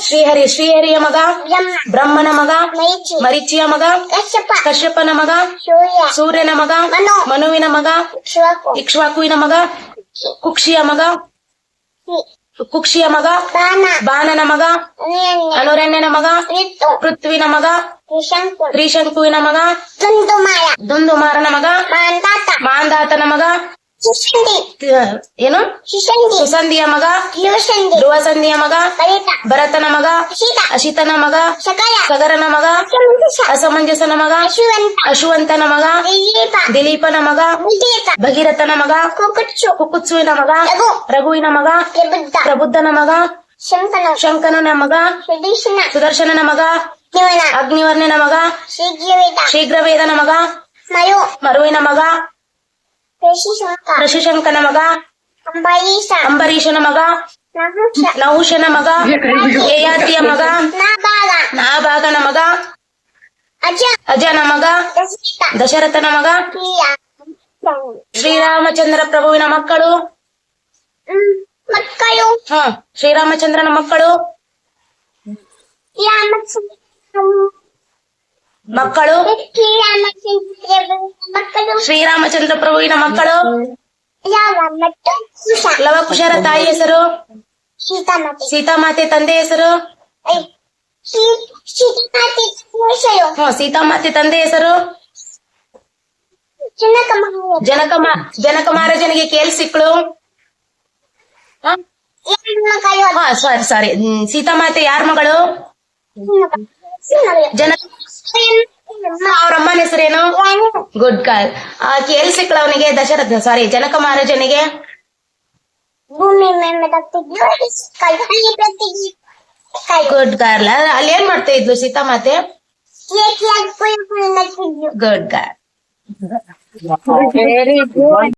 ಶ್ರೀಹರಿ ಶ್ರೀಹರಿಯ ಮಗ ಬ್ರಹ್ಮನ ಮಗ ಮರಿಚಿಯ ಮಗ ಕಶ್ಯಪ. ಕಶ್ಯಪನ ಮಗ ಸೂರ್ಯ. ಸೂರ್ಯನ ಮಗ ಮನು. ಮನುವಿನ ಮಗ ಇಕ್ಷ್ವಾಕು. ಇಕ್ಷ್ವಾಕುವಿನ ಮಗ ಕುಕ್ಷಿಯ ಮಗ ಕುಕ್ಷಿಯ ಮಗ ಬಾನನ ಮಗ ಅನುರಣ್ಯನ ಮಗ ಪೃಥ್ವಿನ ಮಗ ತ್ರಿಶಂಕು. ತ್ರಿಶಂಕುವಿನ ಮಗ ದುಂದುಮಾರ ದುಂದುಮಾರನ ಮಗ ಮಾಂದಾತ. ಮಾಂದಾತನ ಮಗ ಏನು? ಸುಸಂಧಿಯ ಮಗ? ಯುವಸಂಡಿ ಧ್ರುವಸಂಧಿಯ ಮಗ? ಭರತನ ಮಗ? ಶೀತ ಅಶಿತನ ಮಗ? ಸಗರನ ಮಗ? ಸಮಂಜಸ ಅಸಮಂಜಸನ ಮಗ? ಅಶುವಂತನ ಮಗ? ದಿಲೀಪ. ದಿಲೀಪನ ಮಗ? ಭಗೀರಥನ ಮಗ? ಕುಕುತ್ಸು ಕುಕುತ್ಸುವಿನ ಮಗ? ರಘುವಿನ ಮಗ? ಪ್ರಬುದ್ಧನ ಮಗ? ಶಂಕನ. ಶಂಕನನ ಮಗ? ಸುದರ್ಶನನ ಮಗ? ಅಗ್ನಿವರ್ಣನ ಮಗ? ಶೀಘ್ರವೇದ. ಶೀಘ್ರವೇದನ ಮಗ? ಮರುವಿನ ಮಗ? ಪೇಶಿಶಂಕ ಋಷಿಶಂಕನ ಮಗ. ಅಂಬರೀಷನ ಮಗ. ನಹುಶನ ಮಗ. ಯಯಾತಿಯ ಮಗ. ನಾಭಾಗನ ಮಗ. ಅಜ ಅಜನ ಮಗ. ದಶರಥನ ಮಗ. ಶ್ರೀರಾಮಚಂದ್ರ ಪ್ರಭುವಿನ ಮಕ್ಕಳು. ಮಕ್ಕಳು. ಹ ಶ್ರೀರಾಮಚಂದ್ರನ ಮಕ್ಕಳು. ಮಕ್ಕಳು. ಶ್ರೀರಾಮಚಂದ್ರ ಪ್ರಭುವಿನ ಮಕ್ಕಳು ಲವ ಕುಶಾರ ತಾಯಿ ಹೆಸರು. ಸೀತಾಮತಿ. ತಂದೆ ಹೆಸರು. ಸೀತಾಮಾತೆ ತಂದೆ ಹೆಸರು. ಜನಕ ಜನಕ ಮಹಾರಾಜನಿಗೆ ಕೇಳಿಸಿಕ್ಳು ಸಿಕ್ಕಳು. ಹಾ? ಸಾರಿ ಸಾರಿ ಸೀತಾಮಾತೆ ಯಾರ ಮಗಳು? ಜನಕ ಅವ್ರ ಅಮ್ಮನ ಹೆಸರೇನು? ಗುಡ್ ಕಾಲ್ ಆ ಕೇಳಿಸಿಕ್ಳು ಅವನಿಗೆ ದಶರಥ ಸಾರಿ ಜನಕ ಮಹಾರಾಜನಿಗೆ ಭೂಮಿ ಮೇಲೆ ಬಗ್ತಿದ್ಲು ಕಲ್ಪನೆ ಪ್ರತಿಗೆ ಕೈ ಗುಡ್ ಕಾರ್ಲ ಅಲ್ಲಿ ಏನ್ ಮಾಡ್ತಾ ಇದ್ಲು ಸೀತಾಮಾತೆ ಏಕೆ ಅದು full full ನಗ್ತಿದ್ಲು good car Very good.